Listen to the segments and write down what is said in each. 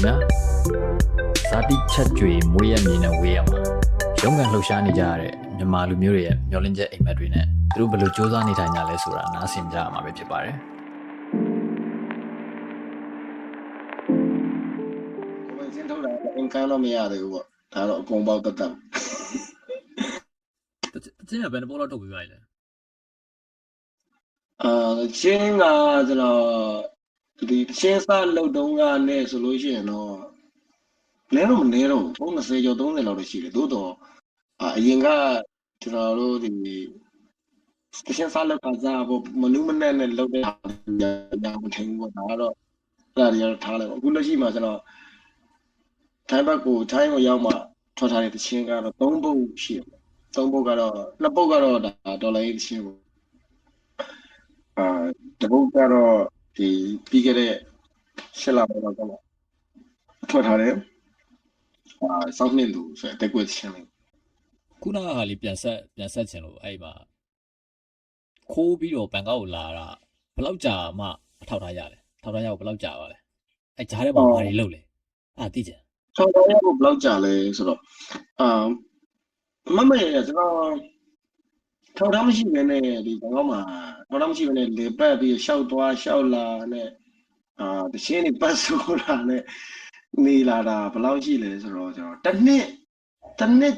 ခင်ဗျာဇာတိချက်ကြွေမွေးရမြေနဲ့ဝေးရမှာရုံးကန်လှူရှားနေကြရတဲ့မြန်မာလူမျိုးတွေရဲ့မျောလင့်ချက်အိမ်မက်တွေနဲ့သူတို့ဘယ်လိုစူးစမ်းနေထိုင်ကြလဲဆိုတာနားဆင်ကြရမှာပဲဖြစ်ပါတယ်ကိုယ်စင်းထုတ်တာအင်ကန်တော့မရသေးဘူးပေါ့ဒါတော့အကုန်ပေါက်တက်တက်တချင်းကဘယ်နှပေါ်လောက်ထုတ်ပြီးပါလဲအာချင်းကကျွန်တော် ဒီချင်းစားလုတ်တုံးကနဲ့ဆိုလို့ရှိရင်တော့လဲတော့မနေတော့ဘူး30ကျော်30လောက်တော့ရှိတယ်သို့တော့အာအရင်ကကျွန်တော်တို့ဒီချင်းစားလုတ်ကစားဖို့မနူးမနဲ့နဲ့လုတ်တဲ့ဟာညာမထင်ဘူးပေါ့ဒါကတော့အဲ့ဒါတွေကတော့ထားလိုက်ပေါ့အခုလက်ရှိမှာကျွန်တော်ထိုင်းဘက်ကိုထိုင်းကိုရောက်မှထွက်ထားတဲ့တချင်းကတော့3ပုတ်ရှိတယ်သုံးပုတ်ကတော့နှစ်ပုတ်ကတော့ဒါဒေါ်လာရေးတစ်ချင်းပေါ့အာတပုတ်ကတော့ ဒီပြီးခဲ့တဲ့ရှစ်လပိုင်းလောက်ကပေါ့ထွက်ထားတယ်အာစောင်းနှစ်လူဆိုတဲ့ကွက်ချင်းလေးခုနကဟာလေးပြန်ဆက်ပြန်ဆက်ချင်လို့အဲ့မှာခိုးပြီးတော့ဘန်ကောက်ကိုလာတာဘယ်လောက်ကြာမှအထောက်ထားရလဲထောက်ထားရဖို့ဘယ်လောက်ကြာပါလဲအဲ့ဂျားထဲမှာဘာတွေလုပ်လဲအာသိချင်ဆောင်းတော့ရဖို့ဘယ်လောက်ကြာလဲဆိုတော့အာမမရကျွန်တော် ထောက်ထားမရှိဘဲနဲ့ဒီဘန်ကောက်မှာထောက်ထားမရှိဘဲနဲ့လေပတ်ပြီးရှောက်သွားရှောက်လာနဲ့အာတချင်းနေပတ်ဆိုတာနဲ့နေလာတာဘယ်လောက်ရှိလဲဆိုတော့ကျွန်တော်တစ်နှစ်တစ်နှစ်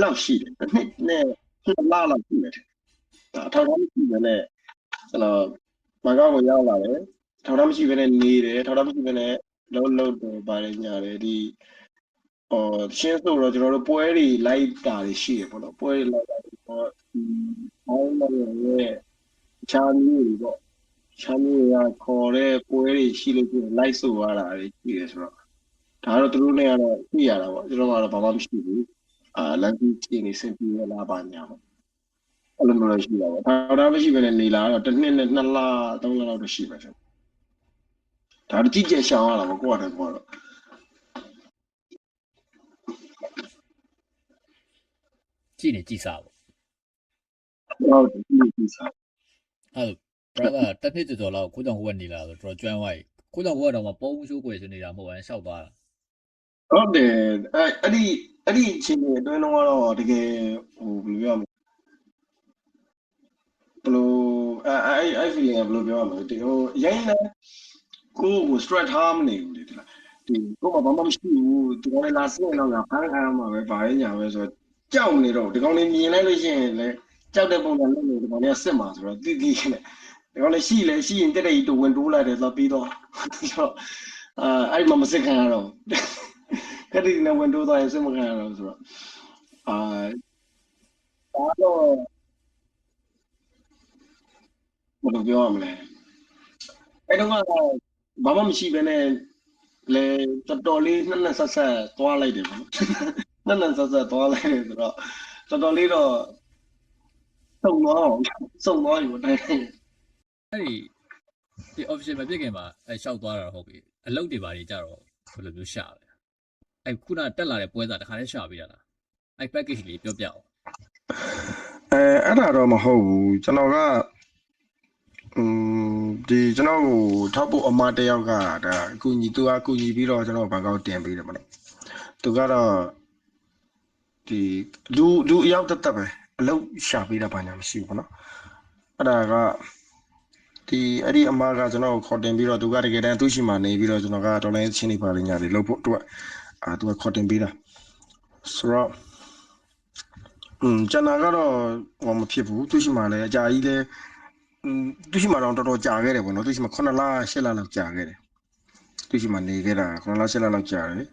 လောက်ရှိတယ်တစ်နှစ်နဲ့နှစ်လလောက်ရှိတယ်ဒါထောက်ထားမရှိဘဲနဲ့ကျွန်တော်ဘန်ကောက်ကိုရောက်လာတယ်ထောက်ထားမရှိဘဲနဲ့နေတယ်ထောက်ထားမရှိဘဲနဲ့လုံးလုံးတော့ပါတယ်ညာတယ်ဒီဟောရှင်းဆိုတော့ကျွန်တော်တို့ပွဲတွေလိုက်တာတွေရှိတယ်ပေါ့နော်ပွဲတွေလိုက်တာတွေပေါ့ ဒီအောင်းမရဲ့ချာမျိုးတွေပေါ့ချာမျိုးကခေါ်တဲ့ပွဲတွေရှိလို့ရှိရင်လိုက်ဆိုရတာတွေရှိတယ်ဆိုတော့ဒါတော့သူတို့နဲ့ကတော့သိရတာပေါ့ကျွန်တော်ကတော့ဘာမှမရှိဘူးအာလမ်းကြီးချင်းနေစင်ပြေလာပါညာပေါ့အဲ့လိုမျိုးလို့ရှိတာပေါ့ထောက်ထားမရှိဘဲနဲ့နေလာတော့တစ်နှစ်နဲ့နှစ်လသုံးလလောက်တော့ရှိပါရှင်ဒါတော့ကြည့်ကြရှောင်းရတာပေါ့ကိုယ့်အတည်းကိုကတော့ကြည့်နေကြည့်စားပေါ့ ဟုတ်တယ်ဒီလိုကြည့်စားအဲ့ brother တစ်နှစ်ကျော်ကျော်လောက်ကိုကြောင်ကိုကနေလာဆိုတော့ကျွမ်းသွားပြီကိုကြောင်ကိုကတော့မပုံးရှိုးကိုရနေတာမဟုတ်ဘူးရှောက်သွားတာဟုတ်တယ်အဲ့အဲ့ဒီအဲ့ဒီအချိန်တွေအတွင်းတော့ကတော့တကယ်ဟိုဘယ်လိုပြောရမလဲဘယ်လိုအဲ့အဲ့အဲ့ feeling ကဘယ်လိုပြောရမလဲဒီဟိုရိုင်းနေကိုယ်ကို stress ထားမနေဘူးလေဒီလားဒီကိုယ်ကဘာမှမရှိဘူးဒီကောင်လေးလာစင်းတော့ငါဖမ်းခံရမှာပဲဗာရညာပဲဆိုတော့ကြောက်နေတော့ဒီကောင်လေးမြင်လိုက်လို့ရှိရင်လေ ကြောက်တဲ့ပုံစံလုပ်နေဒီကောင်လေးကစစ်မှာဆိုတော့တိတိနဲ့ဒီကောင်လေးရှိလေရှိရင်တက်တဲ့ကြီးတူဝင်တိုးလိုက်တယ်ဆိုတော့ပြီးတော့ဆိုတော့အာအဲ့မှာမစစ်ခံရတော့ကတိနဲ့ဝင်တိုးသွားရင်စစ်မခံရတော့ဆိုတော့အာဒါတော့ဘယ်လိုပြောရမလဲအဲ့တော့ကဘာမှမရှိဘဲနဲ့လေတော်တော်လေးနှစ်နှစ်ဆက်ဆက်သွားလိုက်တယ်ပေါ့နော်နှစ်နှစ်ဆက်ဆက်သွားလိုက်တယ်ဆိုတော့တော်တော်လေးတော့ စုံသွားအောင်စုံသွားပြီပေါ့တိုင်းတိုင်းအဲ့ဒီဒီ official မပြည့်ခင်မှာအဲရှောက်သွားတာဟုတ်ပြီအလုပ်တွေဘာတွေကြတော့ဘယ်လိုမျိုးရှာလဲအဲ့ခုနတက်လာတဲ့ပွဲစားတခါတည်းရှာပေးရတာအဲ့ package လေးပြောပြအောင်အဲအဲ့ဒါတော့မဟုတ်ဘူးကျွန်တော်ကอืมဒီကျွန်တော်ကိုထောက်ဖို့အမတစ်ယောက်ကဒါအကူညီသူကအကူညီပြီးတော့ကျွန်တော်ဘန်ကောက်တင်ပေးတယ်မလို့သူကတော့ဒီလူလူအရောက်တက်တက်ပဲ အလုပ်ရှာပေးတာဘာညာမရှိဘူးပေါ့နော်အဲ့ဒါကဒီအဲ့ဒီအမကကျွန်တော်ကိုခေါ်တင်ပြီးတော့သူကတကယ်တမ်းသူ့ရှိမှနေပြီးတော့ကျွန်တော်ကတော်လိုင်းချင်းနေပါလိမ့်ညာတွေလုပ်ဖို့သူကအာသူကခေါ်တင်ပေးတာဆိုတော့อืมကျွန်တော်ကတော့ဟောမဖြစ်ဘူးသူ့ရှိမှလည်းအကြာကြီးလဲသူရှိမှတော့တော်တော်ကြာခဲ့တယ်ပေါ့နော်သူရှိမှ9လ10လလောက်ကြာခဲ့တယ်သူရှိမှနေခဲ့တာ9လ10လလောက်ကြာတယ်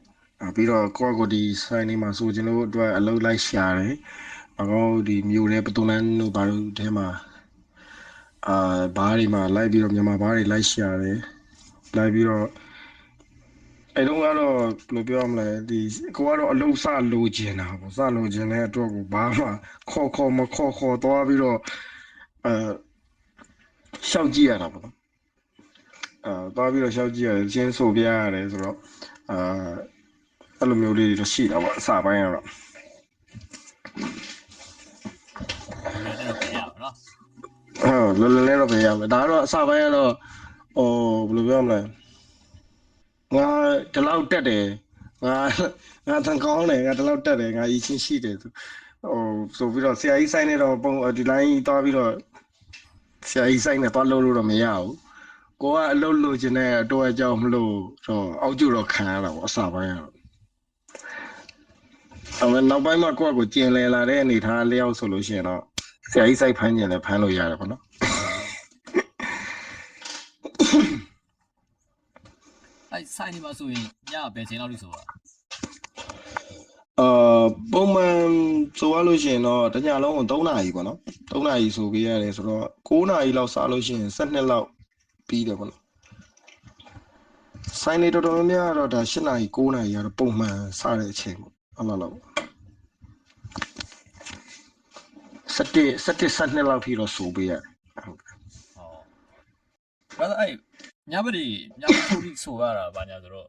ပြီးတော့ကိုယ့်ကိုဒီဆိုင်နေမှာဆိုကျွန်တော်တို့အတွက်အလုပ်လိုက်ရှာတယ် အကောဒီမြို့ရဲပတူနန်တို့ဘာလို့ထဲမှာအာဘားတွေမှာလိုက်ပြီးတော့မြန်မာဘားတွေလိုက်ရှာတယ်လိုက်ပြီးတော့အဲ့တော့ကတော့ဘယ်လိုပြောရမလဲဒီကိုကတော့အလုံးစလိုချင်တာပေါ့စလိုချင်တဲ့အတွက်ကိုဘာမှခေါ်ခေါ်မခေါ်ခေါ်သွားပြီးတော့အဲရှောက်ကြည့်ရတာပေါ့နော်အဲသွားပြီးတော့ရှောက်ကြည့်ရတယ်ချင်းဆိုပြရတယ်ဆိုတော့အာအဲ့လိုမျိုးလေးတွေတော့ရှိတာပေါ့အစပိုင်းကတော့ လည်းလည်းတော့ပြရအောင်နော်ဟုတ်လောလောလေးတော့ပဲရမယ်ဒါကတော့အစပိုင်းကတော့ဟိုဘယ်လိုပြောမလဲငါဒီလောက်တက်တယ်ငါငါတန်ကောင်းတယ်ငါဒီလောက်တက်တယ်ငါအချင်းရှိတယ်သူဟိုဆိုပြီးတော့ဆရာကြီးဆိုင်နေတော့ပုံဒီလိုင်းသွားပြီးတော့ဆရာကြီးဆိုင်နေသွားလို့လို့တော့မရဘူးကိုကအလုပ်လုပ်ခြင်းနဲ့တော့အကြောင်းမလို့တော့အောက်ကျတော့ခံရတာပေါ့အစာပိုင်းကတော့အမေနောက်ပိုင်းမှာကိုကကိုကျင်လည်လာတဲ့အနေထားလျောက်ဆိုလို့ရှိရင်တော့ ဆရာကြီးစိုက်ဖမ်းကျင်လည်းဖမ်းလို့ရတယ်ပေါ့နော်အဲ့ဆိုင်နေမှာဆိုရင်ညဘယ်ချိန်လောက်လို့ဆိုတာအာပုံမှန်ဆိုရလို့ရှိရင်တော့တညလုံးကို3နာရီပေါ့နော်3နာရီဆိုပေးရတယ်ဆိုတော့9နာရီလောက်စားလို့ရှိရင်12လောက်ပြီးတယ်ပေါ့နော်ဆိုင်နေတော်တော်များများကတော့ဒါ8နာရီ9နာရီကတော့ပုံမှန်စားတဲ့အချိန်ပေါ့အဲ့လိုလောက် 17 17 12လောက်ပြီးတော့ဆိုပေးရတယ်ဟုတ်ကဲ့ဟောဘာသာအဲ့ညဘက်ဒီညဘက်ထုတ်ပြီးဆိုရတာဘာညာဆိုတော့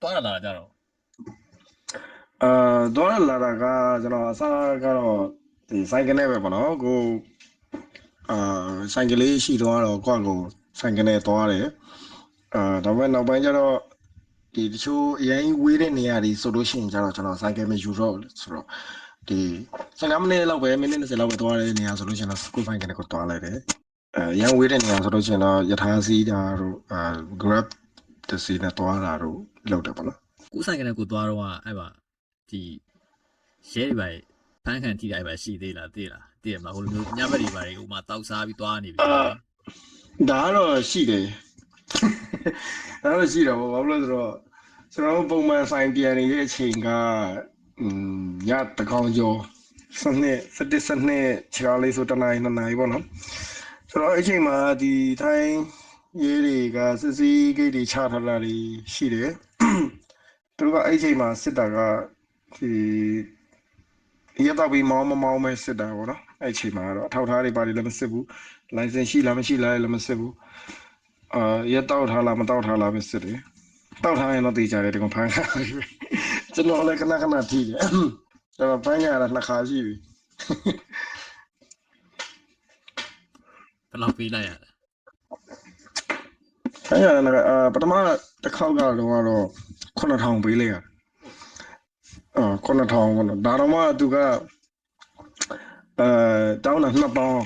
တွားရလာတာကြတော့အာတော့လာတာကကျွန်တော်အစားကတော့ဒီဆိုင်ကနေပဲပေါ့နော်ကိုအာဆိုင်ကလေးရှိတော့တော့ကိုယ့်ကိုဆိုင်ကနေသွားတယ်အာဒါပေမဲ့နောက်ပိုင်းကျတော့ဒီတချို့အရင်ဝေးတဲ့နေရာတွေဆိုလို့ရှိရင်ကျတော့ကျွန်တော်ဆိုင်ကမယူတော့ဘူးဆိုတော့ ဒီ15မိနစ်လောက်ပဲမိနစ်20လောက်ပဲသွားတဲ့နေရာဆိုလို့ရှိရင်တော့ကိုယ်ဆိုင်ကနေကိုသွားလိုက်တယ်အဲရန်ဝေးတဲ့နေရာဆိုလို့ရှိရင်တော့ယထာစီးတာတို့အာ grab တစီနဲ့သွားတာတို့လုပ်တယ်ပေါ့နော်ကိုဆိုင်ကနေကိုသွားတော့အဲ့ပါဒီရဲတွေပါဖန်ခံထိတာအဲ့ပါရှိသေးလားသိလားသိရမလားဟိုလိုမျိုးညဘက်တွေပါတွေဟိုမှာတောက်စားပြီးသွားနေပြီအာဒါကတော့ရှိတယ်ဒါတော့ရှိတော့ဘာလို့လဲဆိုတော့ကျွန်တော်တို့ပုံမှန်ဆိုင်ပြန်နေတဲ့အချိန်ကอืม ညတကောင်ကျော်စနစ်စတစ်စနစ်ခြေကားလေးဆိုတနားရီနှစ်နာရီပေါ့နော်ဆိုတော့အဲ့အချိန်မှာဒီထိုင်းရေးတွေကစစ်စီးဂိတ်တွေချထားတာတွေရှိတယ်သူတို့ကအဲ့အချိန်မှာစစ်တာကဒီရတော့ပြီးမောင်းမမောင်းမဲစစ်တာပေါ့နော်အဲ့အချိန်မှာတော့အထောက်အထားတွေပါတွေလည်းမစစ်ဘူး license ရှိလားမရှိလားလည်းမစစ်ဘူးအာရတောက်ထားလားမတောက်ထားလားပဲစစ်တယ်တောက်ထားရင်တော့သိကြတယ်ဒီကောင်ဖမ်းခါပြီပဲ ကျွန်တော်လည်းခဏခဏထိတယ်ကျွန်တော်ဖမ်းရတာနှစ်ခါရှိပြီဘယ်လောက်ပေးလိုက်ရလဲဖမ်းရတာကအာပထမတစ်ခေါက်ကတော့ကတော့9000ပေးလိုက်ရတယ်အာ9000ပေါ့နော်ဒါတော့မှသူကအဲတောင်းတာ2ပေါင်း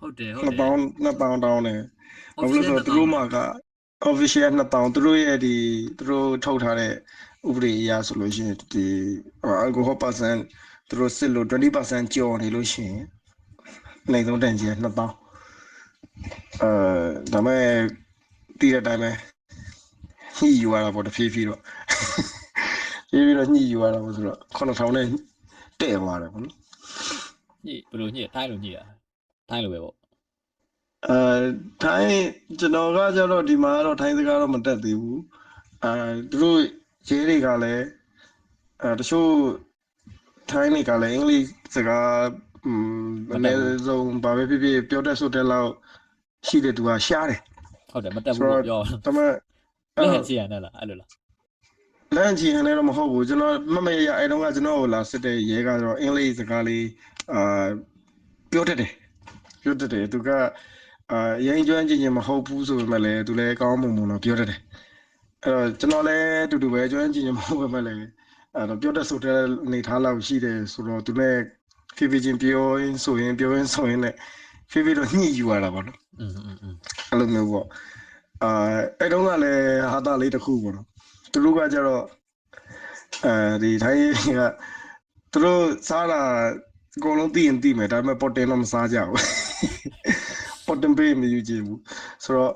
ဟုတ်တယ်ဟုတ်2တယ်ပေါင်း2ပေါင်းတောင်းတယ်ဘာလို့လဲဆိုတော့သူတို့မှာက official 2000သူတို့ရဲ့ဒီသူတို့ထုတ်ထားတဲ့ ဥပဒေအရဆိုလို့ရှိရင်ဒီ alcohol percent သူတို့စစ်လို့20%ကျော်နေလို့ရှိရင်နိုင်ဆုံးတန်ကြီးက2000အဲဒါမဲ့တည်တဲ့အတိုင်းပဲညှိယူရတာပေါ့တဖြည်းဖြည်းတော့ဖြည်းဖြည်းတော့ညှိယူရတာပေါ့ဆိုတော့9000နဲ့တဲ့သွားတယ်ပေါ့နော်ညိဘယ်လိုညိထိုင်းလိုညိတာထိုင်းလိုပဲပေါ့အဲထိုင်းကျွန်တော်ကကျတော့ဒီမှာကတော့ထိုင်းစကားတော့မတက်သေးဘူးအဲသူတို့ ရဲတွေကလည်းအဲတချို့ထိုင်းတွေကလည်းအင်္ဂလိပ်စကားอืมအနည်းဆုံးဘာပဲဖြစ်ဖြစ်ပြောတတ်ဆိုတဲ့လောက်ရှိတဲ့သူကရှားတယ်ဟုတ်တယ်မတက်ဘူးလို့ပြောဒါပေမဲ့လက်ဟန်ချီရနဲ့လားအဲ့လိုလားလမ်းချီဟန်လည်းတော့မဟုတ်ဘူးကျွန်တော်မမရရအဲတုန်းကကျွန်တော်ကိုလာစစ်တဲ့ရဲကတော့အင်္ဂလိပ်စကားလေးအာပြောတတ်တယ်ပြောတတ်တယ်သူကအာရင်းကျွမ်းကျင်ကျင်မဟုတ်ဘူးဆိုပေမဲ့လည်းသူလည်းကောင်းမွန်မွန်တော့ပြောတတ်တယ် အဲ့တော့ကျွန်တော်လည်းအတူတူပဲကျွမ်းကျင်ကျင်မဟုတ်ပေမဲ့လည်းအဲ့တော့ပြောတတ်ဆိုတဲ့အနေထားလောက်ရှိတယ်ဆိုတော့သူလည်းဖြည်းဖြည်းချင်းပြောရင်းဆိုရင်ပြောရင်းဆိုရင်လည်းဖြည်းဖြည်းတော့ညှိယူရတာပေါ့နော် อืมอืมอืม အဲ့လိုမျိုးပေါ့အာအဲ့တုန်းကလည်းဟာတာလေးတစ်ခုပေါ့နော်သူတို့ကကြတော့အဲဒီထိုင်းကသူတို့စားတာအကုန်လုံးသိရင်သိမယ်ဒါပေမဲ့ပေါ်တင်တော့မစားကြဘူးပေါ်တင်ပေးမယူကြဘူးဆိုတော့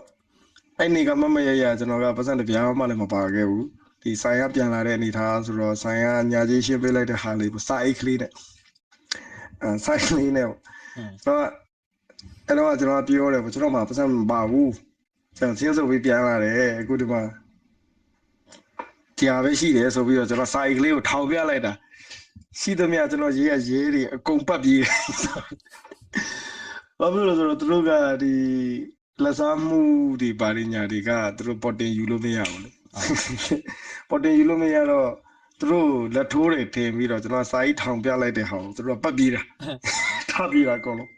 အဲ့နေကမမရရကျွန်တော်ကပတ်စံတစ်ပြားမှလည်းမပါခဲ့ဘူးဒီဆိုင်ကပြန်လာတဲ့အနေထားဆိုတော့ဆိုင်ကညာကြီးရှင်းပေးလိုက်တဲ့ဟာလေးပေါ့စာအိတ်ကလေးနဲ့အဲဆိုင်ကလေးနဲ့ပေါ့อืมဆိုတော့အဲ့တော့ကျွန်တော်ပြောတယ်ပေါ့ကျွန်တော်မှပတ်စံမပါဘူးကျွန်တော်ဆင်းစုပ်ပြီးပြန်လာတယ်အခုဒီမှာတရားပဲရှိတယ်ဆိုပြီးတော့ကျွန်တော်စာအိတ်ကလေးကိုထောင်ပြလိုက်တာရှိသမျှကျွန်တော်ရေးရရေးတွေအကုန်ပတ်ပြီးဘာဖြစ်လို့လဲဆိုတော့သူတို့ကဒီ လက်စားမှုဒီပါရညာတွေကသူတို့ပေါ်တင်ယူလို့မရဘူးလေပေါ်တင်ယူလို့မရတော့သူတို့လက်ထိုးတွေထင်ပြီးတော့ကျွန်တော်စာအိတ်ထောင်ပြလိုက်တဲ့ဟာကိုသူတို့ကပတ်ပြီးတာထားပြီးတာအကုန်လုံး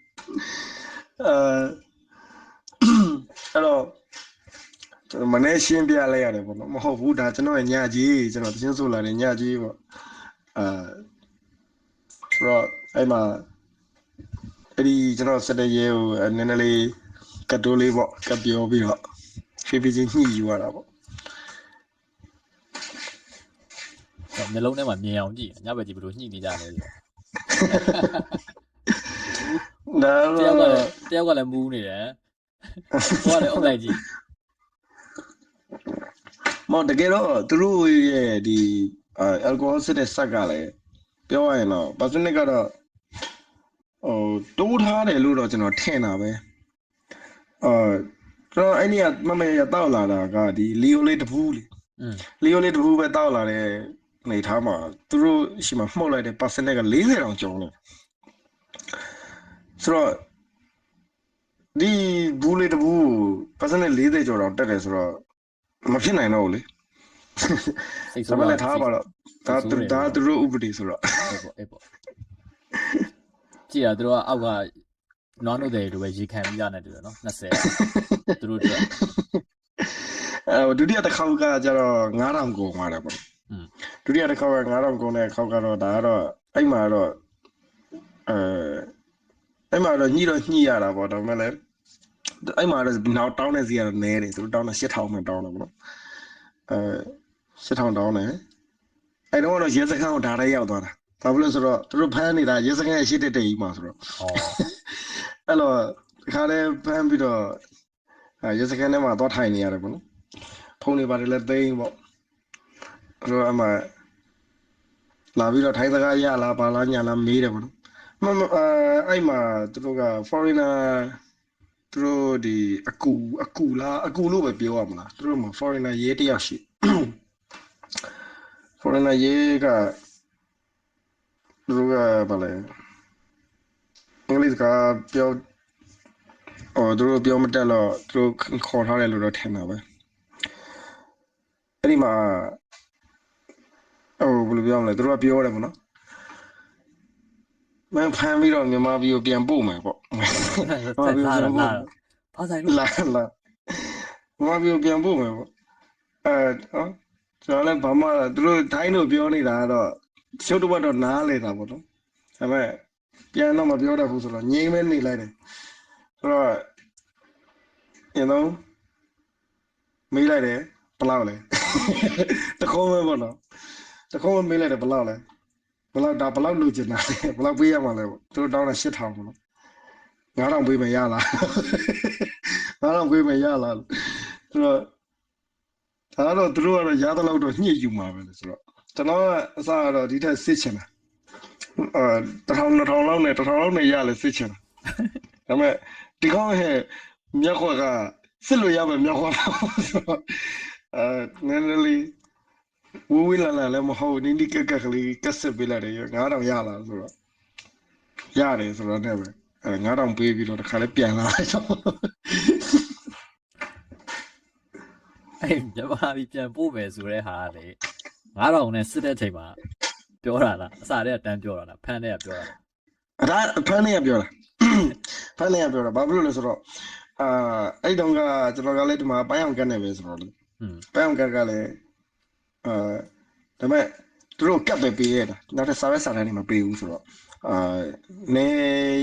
အဲအဲ့တော့ကျွန်တော်မနေ့ရှင်းပြလိုက်ရတယ်ပေါ့နော်မဟုတ်ဘူးဒါကျွန်တော်ရဲ့ညကြီးကျွန်တော်တချင်းဆိုလာတယ်ညကြီးပေါ့အာဆိုတော့အဲ့မှာအဲ့ဒီကျွန်တော်စတဲ့ရဲကိုနည်းနည်းလေး ကတ်တိုးလေးပေါ့ကတ်ပြောပြီးတော့ဖြည်းဖြည်းချင်းညှိယူရတာပေါ့မျိုးလုံးထဲမှာမြင်အောင်ကြည့်ညဘက်ကြည့်ဘယ်လိုညှိနေကြလဲဆိုဒါတယောက်ကတော့လည်းတယောက်ကလည်းမူးနေတယ်ဟိုကလည်းအုတ်လိုက်ကြည့်မဟုတ်တကယ်တော့သူတို့ရဲ့ဒီအယ်ကိုဟောစစ်တဲ့ဆက်ကလည်းပြောရရင်တော့ပါစနစ်ကတော့ဟိုတိုးထားတယ်လို့တော့ကျွန်တော်ထင်တာပဲ အာကျွန်တော်အဲ့ဒီကမမေရတောက်လာတာကဒီလီယိုလေးတပူးလေอืมလီယိုလေးတပူးပဲတောက်လာတဲ့နေထားမှာသူတို့ရှိမှမှုတ်လိုက်တဲ့ပါစနစ်က40တောင်ကျော်လို့ဆိုတော့ဒီဘူးလေးတပူးပါစနစ်40ကျော်တောင်တက်တယ်ဆိုတော့မဖြစ်နိုင်တော့ဘူးလေစိတ်ဒါဆိုးပေပါမဲ့ထားပါတော့ဒါသူဒါသူတို့ဥပဒေဆိုတော့အဲ့ပေါ့အဲ့ပေါ့ကြည့်ရသူတို့ကအောက်က နွားနို့တွေတို့ပဲရေခံပြီးရနေတယ်နော်20သူတို့တို့အဲဒုတိယတစ်ခေါက်ကကျတော့9000ကုန်သွားတယ်ပေါ့อืมဒုတိယတစ်ခေါက်က9000ကုန်တဲ့ခေါက်ကတော့ဒါကတော့အဲ့မှာတော့အဲအဲ့မှာတော့ညှိတော့ညှိရတာပေါ့ဒါပေမဲ့လည်းအဲ့မှာတော့နောက်တောင်းတဲ့စီကတော့နဲတယ်သူတို့တောင်းတာ8000မှတောင်းတယ်ပေါ့နော်အဲ8000တောင်းတယ်အဲ့တော့တော့ရဲစခန်းကိုဒါရဲရောက်သွားတာဘာဖြစ်လို့လဲဆိုတော့သူတို့ဖမ်းနေတာရဲစခန်းရဲ့ရှေ့တက်တက်ကြီးမှာဆိုတော့ဩ အဲ့တော့ဒီခါလေးဖမ်းပြီးတော့အဲရစကန်ထဲမှာသွားထိုင်နေရတယ်ပေါ့နော်ဖုန်းတွေပါတယ်လည်းသိမ်းပေါ့အဲ့တော့အမှလာပြီးတော့ထိုင်စကားရလားဘာလားညာလားမေးတယ်ပေါ့နော်မမအဲအဲ့မှာသူတို့က foreigner သူတို့ဒီအကူအကူလားအကူလို့ပဲပြောရမလားသူတို့မှာ foreigner ရေးတယောက်ရှိ foreigner ရေးကသူတို့ကဘာလဲ အင်္ဂလိပ်စကားပြောအော်သူတို့ပြောမတက်တော့သူတို့ခေါ်ထားတယ်လို့တော့ထင်တာပဲအဲ့ဒီမှာဟိုဘယ်လိုပြောမလဲသူတို့ကပြောတယ်ပေါ့နော်မင်းဖမ်းပြီးတော့မြန်မာပြည်ကိုပြန်ပို့မယ်ပေါ့ဆက်လာလာလာဘာဆိုင်လို့လာလာမြန်မာပြည်ကိုပြန်ပို့မယ်ပေါ့အဲဟောကျွန်တော်လည်းဘာမှသူတို့တိုင်းတို့ပြောနေတာကတော့ရှုပ်တော့တော့နားလေတာပေါ့နော်ဒါပေမဲ့ ပြန်တော့မပြောတတ်ဘူးဆိုတော့ငြိမ်းမဲနေလိုက်တယ်ဆိုတော့ you know မေးလိုက်တယ်ဘယ်လောက်လဲတခုံးမဲပေါ့နော်တခုံးမဲမေးလိုက်တယ်ဘယ်လောက်လဲဘယ်လောက်ဒါဘယ်လောက်လိုချင်တာလဲဘယ်လောက်ပေးရမှာလဲပေါ့သူတို့တောင်းတာ8000ပေါ့နော်9000ပေးမယ်ရလား9000ပေးမယ်ရလားဆိုတော့ဒါတော့သူတို့ကတော့ရသလောက်တော့ညှိယူမှာပဲလေဆိုတော့ကျွန်တော်ကအစကတော့ဒီထက်စစ်ချင်တာအာ တစ်ထောင်နှစ်ထောင်လောက်နဲ့တစ်ထောင်လောက်နဲ့ရလဲစစ်ချင်တာဒါပေမဲ့ဒီကောင်ဟဲ့မြက်ခွက်ကစစ်လို့ရမယ်မြက်ခွက်ပါဆိုတော့အဲနည်းနည်းလေးဝူဝီလာလာလည်းမဟုတ်နီးနီးကက်ကက်ကလေးကက်စစ်ပေးလိုက်တယ်9000ရလာဆိုတော့ရတယ်ဆိုတော့လည်းပဲအဲ9000ပေးပြီးတော့တစ်ခါလေးပြန်လာလိုက်တော့အဲ့မြန်မာပြည်ပြန်ပို့မယ်ဆိုတဲ့ဟာကလေ9000နဲ့စစ်တဲ့အချိန်မှာ ပြောတာလားအစားတည်းကတန်းပြောတာလားဖမ်းတဲ့ကပြောတာလားအဲ့ဒါဖမ်းနေရပြောတာဖမ်းနေရပြောတာဘာဖြစ်လို့လဲဆိုတော့အာအဲ့တုန်းကကျွန်တော်ကလည်းဒီမှာပိုင်းအောင်ကတ်နေပဲဆိုတော့လေอืมပန်းကတ်ကလည်းအာဒါပေမဲ့သူတို့ကတ်ပဲပေးရတာနောက်တစ်စာရဲစာတန်းတွေမပေးဘူးဆိုတော့အာနေ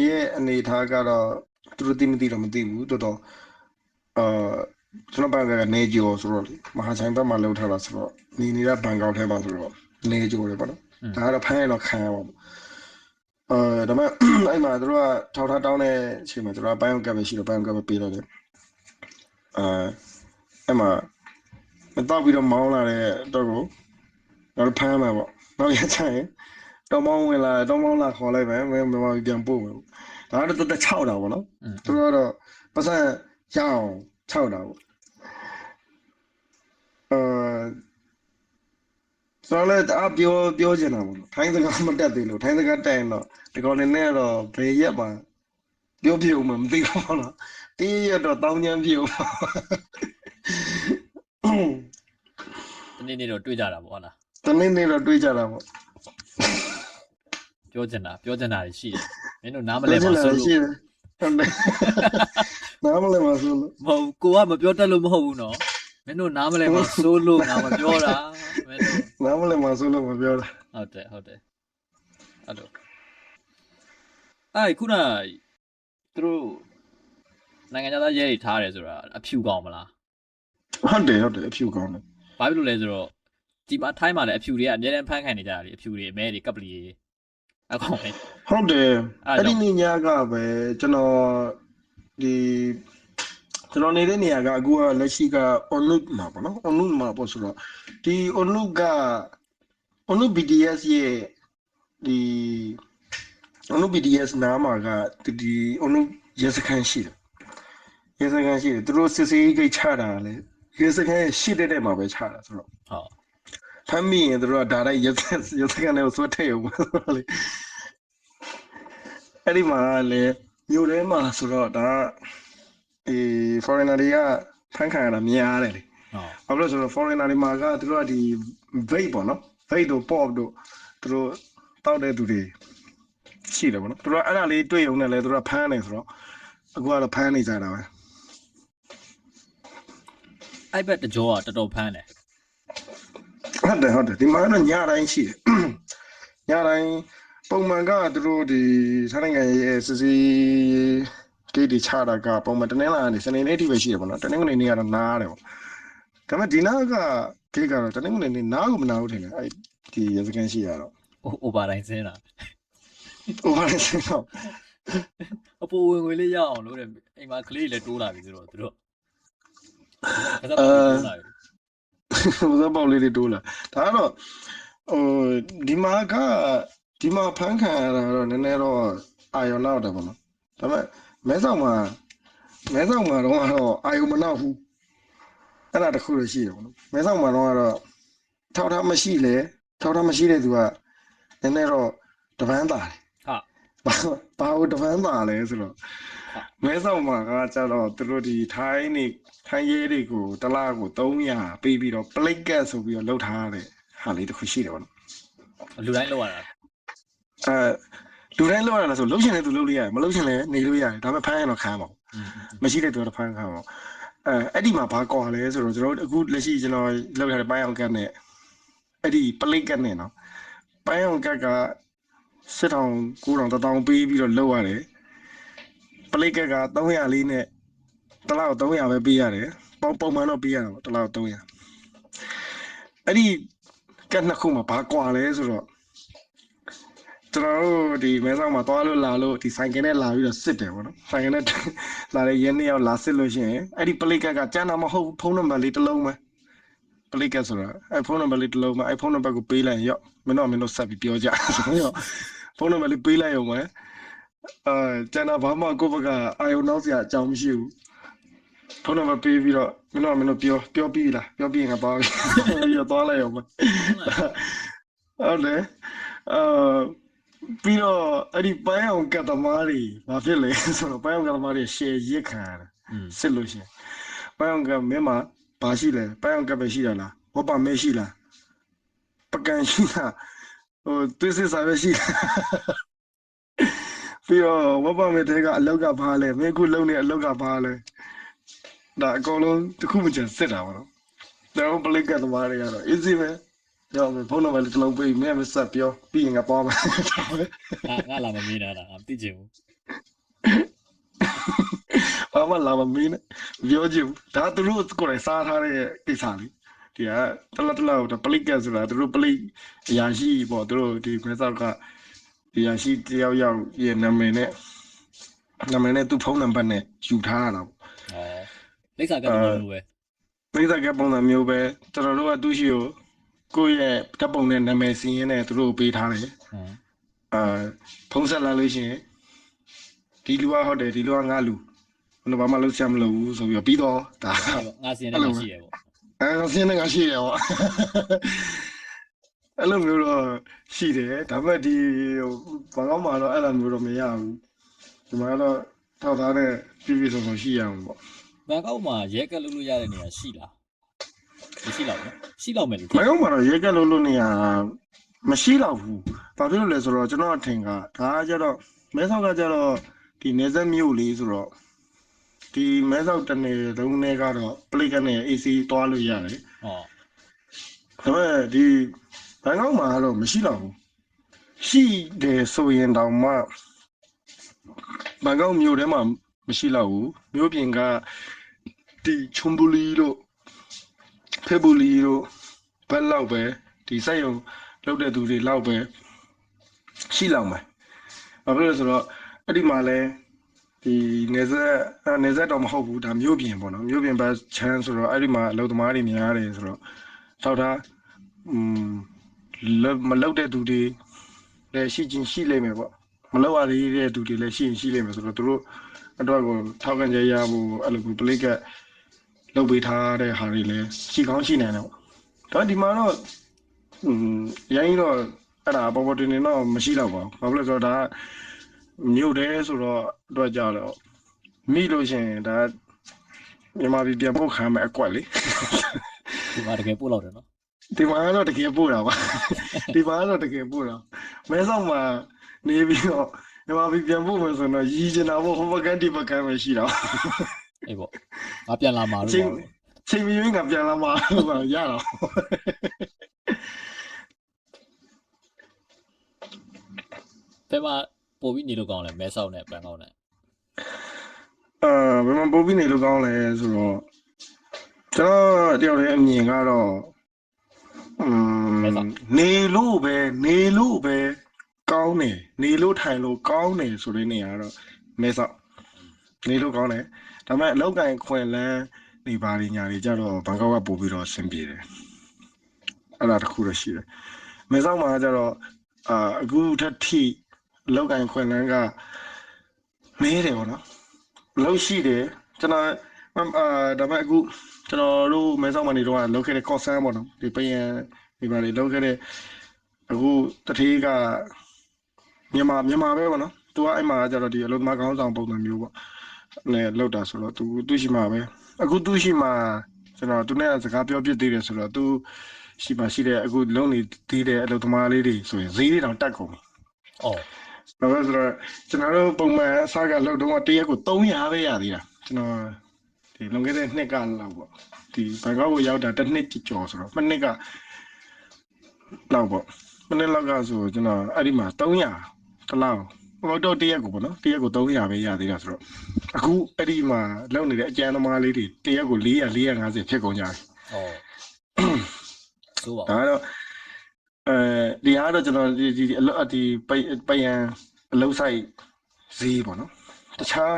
ရဲ့အနေထားကတော့သူတို့သိမသိတော့မသိဘူးတော်တော်အာကျွန်တော်ဘန်ကနေကျော်ဆိုတော့လေမဟာချိုင်ဘက်မှာလှုပ်ထားတာဆိုတော့နေနေတဲ့ဘန်ကောက်ထဲမှာဆိုတော့နေကျော်တယ်ပေါ့နော် ဒါကတော့ဖမ်းရတော့ခံရပါဘူးအဲဒါပေမဲ့အဲ့မှာသူတို့ကထောက်ထားတောင်းတဲ့အချိန်မှာသူတို့ကဘန်ကတ်ပဲရှိတော့ဘန်ကတ်ပဲပေးတော့တယ်အဲအဲ့မှာမတော့ပြီးတော့မောင်းလာတဲ့တော့ကိုတော့ဖမ်းမှာပေါ့နောက်ရချင်တော့မောင်းဝင်လာတော့မောင်းလာခေါ်လိုက်မယ်မင်းမမပြန်ပို့မယ်ဒါတော့တက်6တာပေါ့နော်อืมသူတို့ကတော့ပတ်စံရအောင်6တာပေါ့အဲ ဆိုတော့လည်းအပြောပြောချင်တာပေါ့ထိုင်းစကားမတက်သေးလို့ထိုင်းစကားတက်ရင်တော့ဒီကောင်နေနဲ့တော့ဘယ်ရက်ပါပြောပြဦးမှမသိဘူးပေါ့နော်တင်းရက်တော့တောင်းချမ်းပြဦးဒီနေ့နေ့တော့တွေ့ကြတာပေါ့ဟုတ်လားတနေ့နေ့တော့တွေးကြတာပေါ့ပြောချင်တာပြောချင်တာတွေရှိတယ်မင်းတို့နားမလဲပါဆိုလို့ရှိတယ်ဟုတ်တယ်နားမလဲပါဆိုလို့မဟုတ်ကိုကမပြောတတ်လို့မဟုတ်ဘူးနော် မင်းတို့နားမလဲမှာစိုးလို့ငါမပြောတာမင်းတို့နားမလဲမဆိုးလို့မပြောတာဟုတ်တယ်ဟုတ်တယ်အဲ့လိုအဲ့ခုနသူတို့နိုင်ငံခြားသားရဲတွေထားတယ်ဆိုတာအဖြူကောင်မလားဟုတ်တယ်ဟုတ်တယ်အဖြူကောင်းတယ်ဘာဖြစ်လို့လဲဆိုတော့ဒီမှာထိုင်းမှာလည်းအဖြူတွေကအများနဲ့ဖမ်းခံနေကြတာလေအဖြူတွေအမဲတွေကပ်ပလီတွေအကောင်ပဲဟုတ်တယ်အဲ့အဲ့ဒါဒီနေ့ညကပဲကျွန်တော်ဒီ ကျွန်တော်နေတဲ့နေရာကအခုကလက်ရှိက onut မှာပေါ့နော် onut မှာပေါ့ဆိုတော့ဒီ onut က onut BDS ရဲ့ဒီ onut BDS နားမှာကဒီဒီ onut ရဲစခန်းရှိတယ်ရဲစခန်းရှိတယ်သူတို့စစ်စေးဂိတ်ချတာလေရဲစခန်းရဲ့ရှေ့တဲ့တဲ့မှာပဲချတာဆိုတော့ဟုတ်ဖမ်းမိရင်တို့ကဒါတိုင်းရစရစကနေဆွတ်ထည့်အောင်ပါလေအဲ့ဒီမှာလေမြို့ထဲမှာဆိုတော့ဒါ အေး foreigner တွေကဖမ်းခံရတာများတယ်လေဟုတ်ဘာလို့လဲဆိုတော့ foreigner တွေမှာကတို့ကဒီ vape ပေါ့နော် vape တို့ pop တို့တို့တောက်တဲ့သူတွေရှိတယ်ပေါ့နော်တို့ကအဲ့ဒါလေးတွေ့ရုံနဲ့လေတို့ကဖမ်းနေဆိုတော့အခုကတော့ဖမ်းနေကြတာပဲအဲ့ဘက်တကြောကတော်တော်ဖမ်းတယ်ဟုတ်တယ်ဟုတ်တယ်ဒီမှာကတော့ညတိုင်းရှိတယ်ညတိုင်းပုံမှန်ကသူတို့ဒီထိုင်းနိုင်ငံရဲ့စစ်စီ ဂိတ်တွေချတာကပုံမှန်တနင်္လာနေ့စနေနေ့အထိပဲရှိတယ်ပေါ့နော်တနင်္ဂနွေနေ့ကတော့နားတယ်ပေါ့ဒါပေမဲ့ဒီနားကဂိတ်ကတော့တနင်္ဂနွေနေ့နားကိုမနာဘူးထင်တယ်အဲ့ဒီရစကန်ရှိရတော့ဟို over တိုင်းစင်းတာဟိုဘာလဲဆိုတော့အပေါ်ဝင်ငွေလေးရအောင်လို့တဲ့အိမ်မှာကလေးတွေလည်းတိုးလာပြီဆိုတော့သူတို့ကစားပေါ်တိုးလာပြီဘုရားပေါက်လေးတွေတိုးလာဒါကတော့ဟိုဒီမှာကဒီမှာဖန်ခံရတာတော့နည်းနည်းတော့အာရုံနောက်တယ်ပေါ့နော်ဒါပေမဲ့ မဲဆောက်မှာမဲဆောက်မှာတော့ကတော့အာယုံမနောက်ဘူးအဲ့ဒါတခုလို့ရှိတယ်ပေါ့နော်မဲဆောက်မှာတော့ကတော့ထောက်ထားမရှိလေထောက်ထားမရှိတဲ့သူကနည်းနည်းတော့တပန်းတာတယ်ဟာဘာဘာလို့တပန်းတာလဲဆိုတော့ဟုတ်မဲဆောက်မှာကကြတော့သူတို့ဒီထိုင်းနေထိုင်းရဲတွေကိုတစ်လားကို300ပေးပြီးတော့ plate cat ဆိုပြီးတော့လှုပ်ထားတဲ့ဟာလေးတစ်ခုရှိတယ်ပေါ့နော်လူတိုင်းလောက်ရတာအဲ လူတိုင်းလှုပ်ရတာဆိုလှုပ်ရှင်တဲ့သူလှုပ်လို့ရတယ်မလှုပ်ရှင်လည်းနေလို့ရတယ်ဒါပေမဲ့ဖမ်းရင်တော့ခံရမှာပေါ့อืมမရှိတဲ့သူကတော့ဖမ်းခံရမှာပေါ့အဲအဲ့ဒီမှာဘာကွာလဲဆိုတော့ကျွန်တော်တို့အခုလက်ရှိကျွန်တော်လှုပ်ထားတဲ့ပိုင်းအောင်ကတ်နဲ့အဲ့ဒီ plate cat နဲ့နော်ပိုင်းအောင်ကတ်ကစစ်တောင်9000တောင်ပေးပြီးတော့လှုပ်ရတယ်ပလိတ်ကက300လေးနဲ့တစ်လောက်300ပဲပေးရတယ်ပုံပုံမှန်တော့ပေးရတာပေါ့တစ်လောက်300အဲ့ဒီကက်နှစ်ခုမှာဘာကွာလဲဆိုတော့ ကျွန်တော်တို့ဒီမဲဆောက်မှာသွားလို့လာလို့ဒီဆိုင်ကယ်နဲ့လာပြီးတော့စစ်တယ်ပေါ့နော်ဆိုင်ကယ်နဲ့လာတဲ့ရဲနှစ်ယောက်လာစစ်လို့ရှိရင်အဲ့ဒီပလိတ်ကကကျန်တာမဟုတ်ဘူးဖုန်းနံပါတ်လေးတစ်လုံးပဲပလိတ်ကဆိုတာအဲ့ဖုန်းနံပါတ်လေးတစ်လုံးပဲအဲ့ဖုန်းနံပါတ်ကိုပေးလိုက်ရင်ရော့မင်းတို့မင်းတို့ဆက်ပြီးပြောကြဆိုတော့ဖုန်းနံပါတ်လေးပေးလိုက်ရုံပဲအဲကျန်တာဘာမှကိုယ့်ဘက်ကအာယုံနောက်စရာအကြောင်းမရှိဘူးဖုန်းနံပါတ်ပေးပြီးတော့မင်းတို့ကမင်းတို့ပြောပြောပြီးလားပြောပြီးရင်ငါပါပြီရသွားလိုက်အောင်မဟုတ်တယ်အာ ပြီးတော့အဲ့ဒီပန်းအောင်ကတ်သမားတွေဘာဖြစ်လဲဆိုတော့ပန်းအောင်ကတ်သမားတွေရှယ်ရစ်ခံရတယ်อืมစစ်လို့ရှရင်ပန်းအောင်ကတ်မင်းမှာဘာရှိလဲပန်းအောင်ကတ်ပဲရှိတာလားဝတ်ပါမဲရှိလားပကံရှိလားဟိုသွေးစစ်စာပဲရှိလားပြီးတော့ဝတ်ပါမဲတဲကအလောက်ကဘာလဲမင်းအခုလုံနေအလောက်ကဘာလဲဒါအကုန်လုံးတစ်ခုမချင်စစ်တာပါတော့တော့ပလိကတ်သမားတွေကတော့ easy ပဲ ကြောက်မယ်ဖုန်းနံပါတ်လေးတစ်လုံးပေးမင်းမဆက်ပြောပြီးရင်ငါပေါ်မယ်ဒါပဲငါငါလာမမေးတာလားငါမသိချင်ဘူးဘာမှလာမမင်းနဲ့ပြောကြည့်ဘူးဒါသူတို့ကိုယ်တိုင်စားထားတဲ့ကိစ္စလေးဒီကတလတလတော့ပလိကတ်ဆိုတာသူတို့ပလိအရာရှိပေါ့သူတို့ဒီခွဲဆောက်ကဒီအရာရှိတယောက်ယောက်ရဲ့နာမည်နဲ့နာမည်နဲ့သူ့ဖုန်းနံပါတ်နဲ့ယူထားရတာပေါ့ဩလိပ်စာကတော့လို့ပဲပိဿကပုံစံမျိုးပဲကျွန်တော်တို့ကသူ့ရှိကို ကိုယ့်ရဲ့တပ်ပုံနဲ့နာမည်စီးရင်းနဲ့သူတို့ကိုပေးထားတယ်ဟမ်အာဖုံးဆက်လာလို့ရှိရင်ဒီလူကဟုတ်တယ်ဒီလူကငါလူဘယ်လိုဘာမှလုပ်ချင်မလို့ဘူးဆိုပြီးတော့ပြီးတော့ဒါငါစီရင်နေမှာရှိရပေါ့အဲဆင်းနေကရှိရပေါ့အဲ့လိုမျိုးတော့ရှိတယ်ဒါပေမဲ့ဒီဟိုဘာမှမတော့အဲ့လိုမျိုးတော့မရဘူးဒီမှာတော့ထောက်ထားတဲ့ပြည်ပြည်ဆုံးဆုံးရှိရအောင်ပေါ့ဘန်ကောက်မှာရဲကက်လုပ်လို့ရတဲ့နေရာရှိလား မရှိတော့ဘူးရှိတော့မယ်လို့မရောက်မှာတော့ရဲကက်လို့လို့နေရမရှိတော့ဘူး။ဘာဖြစ်လို့လဲဆိုတော့ကျွန်တော်အထင်ကဒါကကြတော့မဲဆောက်ကကြတော့ဒီနေဆက်မြို့လေးဆိုတော့ဒီမဲဆောက်တနေသုံးနေကတော့ပလိကနေ AC သွားလို့ရတယ်ဟောဒါပေမဲ့ဒီဘန်ကောက်မှာတော့မရှိတော့ဘူးရှိတယ်ဆိုရင်တောင်မှဘန်ကောက်မြို့ထဲမှာမရှိတော့ဘူးမြို့ပြင်ကဒီချွန်ဘူလီ တို့ဖေဘူလီတို့ဘက်လောက်ပဲဒီစက်ရုံလောက်တဲ့သူတွေလောက်ပဲရှိလောက်မယ်ဘာဖြစ်လို့လဲဆိုတော့အဲ့ဒီမှာလဲဒီနေဆက်အဲ့နေဆက်တော့မဟုတ်ဘူးဒါမြို့ပြင်ပေါ့နော်မြို့ပြင်ဘက်ချမ်းဆိုတော့အဲ့ဒီမှာအလုပ်သမားတွေများတယ်ဆိုတော့ထောက်ထားอืมလောက်မလောက်တဲ့သူတွေလည်းရှိချင်းရှိလိမ့်မယ်ပေါ့မလောက်ရသေးတဲ့သူတွေလည်းရှိရင်ရှိလိမ့်မယ်ဆိုတော့သူတို့အတွက်ကိုထောက်ခံကြရဖို့အဲ့လိုပလိက လုပ်ပေးထားတဲ့ဟာတွေလည်းရှိကောင်းရှိနိုင်တယ်ပေါ့ဒါဒီမှာတော့อืมရိုင်းတော့အဲ့ဒါပေါ်ပေါ်တင်တင်တော့မရှိတော့ပါဘူးဘာဖြစ်လို့လဲဆိုတော့ဒါကမြို့တဲဆိုတော့အတွက်ကြောက်တော့မိလို့ရှရင်ဒါမြန်မာပြည်ပြန်ပို့ခံမယ်အကွက်လေဒီမှာတကယ်ပို့လောက်တယ်နော်ဒီမှာတော့တကယ်ပို့တာပါဒီမှာတော့တကယ်ပို့တာမဲဆောက်မှာနေပြီးတော့မြန်မာပြည်ပြန်ပို့မယ်ဆိုတော့ရီချင်တာပေါ့ဟိုဘကန်ဒီဘကန်ပဲရှိတော့ အေးပေါ့ငါပြန်လာမှာချင်းလို့ပေါ့ချင်းမီရင်းကပြန်လာမှာလို့ရတော့ဘယ်မှာပို့ပြီးနေလို့ကောင်းလဲမဲဆောက်နဲ့ဘန်ကောက်နဲ့အာဘယ်မှာပို့ပြီးနေလို့ကောင်းလဲဆိုတော့ကျွန်တော်တယောက်ရဲ့အမြင်ကတော့อืมနေလို့ပဲနေလို့ပဲကောင်းတယ်နေလို့ထိုင်လို့ကောင်းတယ်ဆိုတဲ့နေရာကတော့မဲဆောက် နေလို့ကောင်းတယ်ဒါပေမဲ့အလောက်ကင်ခွင်လန်းနေပါလိညာတွေကြတော့ဘန်ကောက်ကပို့ပြီးတော့အဆင်ပြေတယ်အဲ့ဒါတစ်ခုတော့ရှိတယ်မဲဆောက်မှာကြတော့အာအခုထက်ထိအလောက်ကင်ခွင်လန်းကမဲတယ်ပေါ့နော်လောက်ရှိတယ်ကျွန်တော်အမ်အာဒါပေမဲ့အခုကျွန်တော်တို့မဲဆောက်မနေတော့လောက်ခဲ့တဲ့ cost ဆန်းပေါ့နော်ဒီပယံဒီပါလေလောက်ခဲ့တဲ့အခုတထေးကမြန်မာမြန်မာပဲပေါ့နော်သူကအဲ့မှာကျတော့ဒီအလုံးသမားကောင်းဆောင်ပုံစံမျိုးပေါ့ နဲ့လောက်တာဆိုတော့သူသူရှိမှာပဲအခုသူရှိမှာကျွန်တော်သူနဲ့စကားပြောပြသေးတယ်ဆိုတော့သူရှိမှာရှိတဲ့အခုလုံနေသေးတဲ့အလုံးသမားလေးတွေဆိုရင်ဈေးတွေတောင်တက်ကုန်ပြီအော်ဘာလို့လဲဆိုတော့ကျွန်တော်တို့ပုံမှန်အစားကလောက်တော့တရက်ကို300ပဲရသေးတာကျွန်တော်ဒီလွန်ခဲ့တဲ့နှစ်ကလောက်ပေါ့ဒီဘန်ကောက်ကိုရောက်တာတစ်နှစ်ကျော်ဆိုတော့မနှစ်ကလောက်ပေါ့မနှစ်လောက်ကဆိုကျွန်တော်အဲ့ဒီမှာ300တလောက် ဟိုတော့တရက်ကိုပေါ့နော်တရက်ကို300ပဲရသေးတာဆိုတော့အခုအဲ့ဒီမှာလောက်နေတဲ့အကျန်းသမားလေးတွေတရက်ကို400 450ဖြစ်ကုန်ကြတယ်အော်ဆိုပါဒါကတော့အဲဒီဟာကတော့ကျွန်တော်ဒီဒီအလုပ်ဒီပိုင်ပိုင်ရန်အလုပ်ဆိုင်ဈေးပေါ့နော်တခြား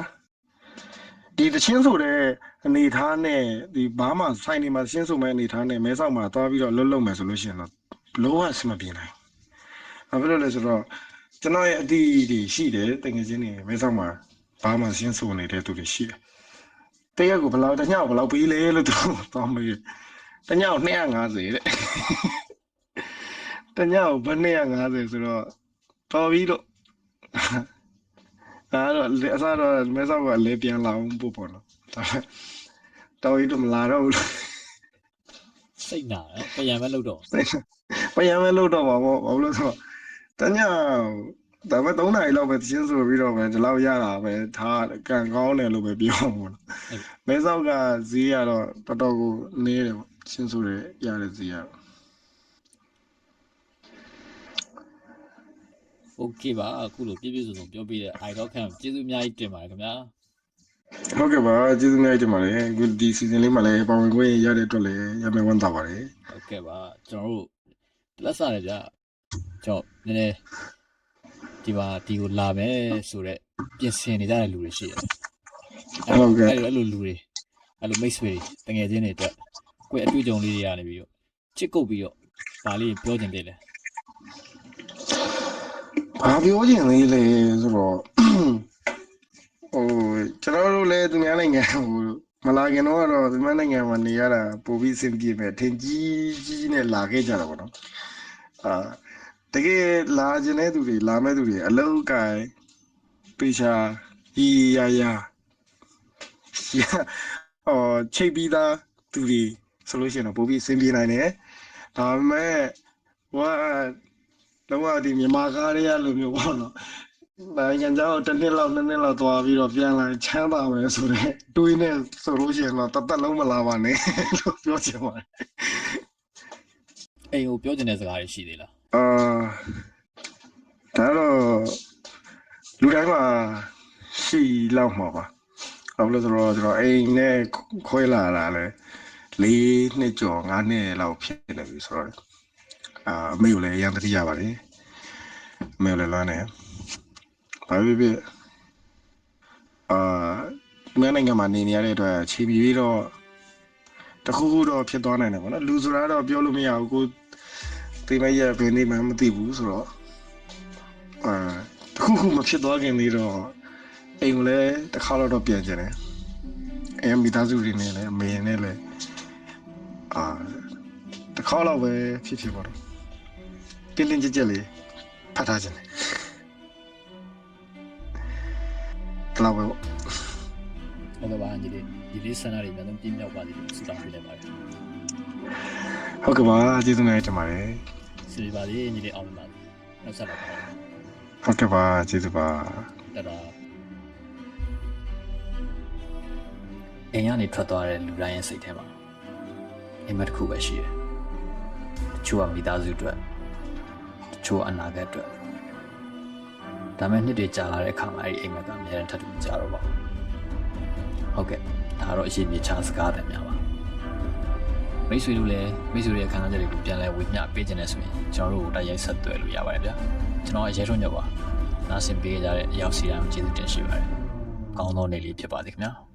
ဒီတချင်းဆိုတဲ့အနေထားနဲ့ဒီဘာမှဆိုင်နေမှာတချင်းဆိုမဲ့အနေထားနဲ့မဲဆောက်မှာသွားပြီးတော့လွတ်လွတ်မယ်ဆိုလို့ရှိရင်တော့လောကအဆင်မပြေနိုင်ဘာဖြစ်လို့လဲဆိုတော့ ကျွန်တော်ရဲ့အတီးတွေရှိတယ်တကယ်ချင်းနေမဲဆောက်မှာဘာမှတချင်းဆိုနေတဲ့သူတွေရှိတယ်တရက်ကိုဘယ်လောက်တစ်ညကိုဘယ်လောက်ပေးလဲလို့သူသွားမေးတယ်တညကို250တဲ့တညကိုဘယ်250ဆိုတော့တော်ပြီလို့ဒါတော့လေအစားတော့မဲဆောက်ကလည်းပြန်လာအောင်ပို့ပေါ့နော်ဒါပေမဲ့တော်ပြီတော့မလာတော့ဘူးလို့စိတ်နာနော်ပြန်ပဲလို့တော့ပြန်မဲလို့တော့ပါဘောဘာလို့လဲဆိုတော့ တညဒါပေမဲ့3နာရီလောက်ပဲသင်းဆိုပြီးတော့ပဲဒီလောက်ရတာပဲဒါကန်ကောင်းတယ်လို့ပဲပြောမှာပေါ့မဲဆောက်ကဈေးကတော့တော်တော်ကိုနည်းတယ်ပေါ့သင်းဆိုတယ်ရတဲ့ဈေးကတော့ Okay ပါအခုလိုပြည့်ပြည့်စုံစုံပြောပြတဲ့ idol camp ကျေးဇူးအများကြီးတင်ပါတယ်ခင်ဗျာဟုတ်ကဲ့ပါကျေးဇူးများတင်ပါတယ်အခုဒီ season လေးမှာလည်းပါဝင်ခွင့်ရတဲ့အတွက်လည်းရမယ်ဝမ်းသာပါတယ်ဟုတ်ကဲ့ပါကျွန်တော်တို့လက်စားတယ်ဗျာ ကျွန်တော်နည်းနည်းဒီပါဒီကိုလာမယ်ဆိုတော့ပြင်ဆင်နေကြတဲ့လူတွေရှိတယ်ဟုတ်ကဲ့အဲ့လိုအဲ့လိုလူတွေအဲ့လိုမိတ်ဆွေတွေတငယ်ချင်းတွေအတွက်ကိုယ့်အတွေ့အကြုံလေးတွေရနေပြီးတော့ချစ်ကုတ်ပြီးတော့ဗာလေးပြောချင်တယ်လေဘာပြောချင်သေးလဲဆိုတော့ဟိုကျွန်တော်တို့လည်းသူများနိုင်ငံဟိုမလာခင်တော့ကတော့သူများနိုင်ငံမှာနေရတာပိုပြီးအဆင်ပြေမယ်ထင်ကြီးကြီးနဲ့လာခဲ့ကြတာပေါ့နော်အာတ ကယ်လာခြင်းတဲ့သူတွေလာမဲ့သူတွေအလောက်ကိုင်ပေချာရီယာယာဟောချိတ်ပြီးသားသူတွေဆိုလို့ရှိရင်တော့ပိုပြီးအဆင်ပြေနိုင်တယ်ဒါပေမဲ့ဟိုကလုံးဝဒီမြန်မာကားတွေကလိုမျိုးပေါ့နော်နိုင်ငံခြားကိုတစ်နှစ်လောက်နှစ်နှစ်လောက်သွားပြီးတော့ပြန်လာချမ်းသာမယ်ဆိုတော့တွေးနေဆိုလို့ရှိရင်တော့တစ်သက်လုံးမလာပါနဲ့လို့ပြောချင်ပါတယ်အိမ်ကိုပြောချင်တဲ့စကားတွေရှိသေးလား အာဒါတော့လူတိုင်းမှာရှိလောက်မှာပါဘာလို့လဲဆိုတော့ကျွန်တော်အိမ်နဲ့ခွဲလာတာလဲ၄နှစ်ကျော်၅နှစ်လောက်ဖြစ်နေပြီဆိုတော့အာအမေကိုလည်းအရင်တတိရပါတယ်အမေကိုလည်းလွမ်းနေဘာဖြစ်ဖြစ်အာမြန်မာနိုင်ငံမှာနေနေရတဲ့အတွက်ခြေပြီးတော့တခုခုတော့ဖြစ်သွားနိုင်တယ်ပေါ့နော်လူဆိုတာတော့ပြောလို့မရဘူးကို တိမရဘယ်နေမှမသိဘူးဆိုတော့အာတခုခုမဖြစ်သွားခင်သေးတော့အိမ်ကိုလည်းတစ်ခါတော့ပြန်ကျင်တယ်အဲမိသားစုတွေနဲ့လည်းအမေနဲ့လည်းအာတစ်ခါတော့ပဲဖြစ်ဖြစ်ပါတော့တင်းတင်းကြပ်ကြပ်လေးဖတ်ထားခြင်းတယ်ဘယ်လောက်ပဲပေါ့ဟုတ်ကဲ့ပါညီလေးဒီလေးဆန္ဒတွေအများဆုံးပြင်းမြောက်ပါစေလို့ဆုတောင်းပေးလိုက်ပါတယ်ဟုတ်ကဲ့ပါကျေးဇူးများတင်ပါတယ် စီရီပါစေညီလေးအောင်ပါစေနောက်ဆက်တော့ပါဟုတ်ကဲ့ပါကျေးဇူးပါတတာအိမ်ကနေထွက်သွားတဲ့လူတိုင်းရဲ့စိတ်ထဲမှာအိမ်မက်တစ်ခုပဲရှိတယ်တချို့ကမိသားစုအတွက်တချို့ကအနာဂတ်အတွက်ဒါမဲ့နှစ်တွေကြာလာတဲ့အခါမှာအဲ့ဒီအိမ်မက်ကအများနဲ့ထပ်တူကြတော့ပါဘူးဟုတ်ကဲ့ဒါတော့အရှိမြေချစကားတယ်များပါ မိတ်ဆွေတို့လည်းမိတ်ဆွေတွေရဲ့ခံစားချက်တွေကိုပြန်လဲဝေမျှပေးခြင်းနဲ့ဆိုရင်ကျွန်တော်တို့ကိုတိုက်ရိုက်ဆက်သွယ်လို့ရပါတယ်ဗျာကျွန်တော်အရဲထွန်းညပါနားဆင်ပေးကြတဲ့အရောက်စီတိုင်းကိုကျေးဇူးတင်ရှိပါတယ်။ကောင်းသောနေ့လေးဖြစ်ပါစေခင်ဗျာ။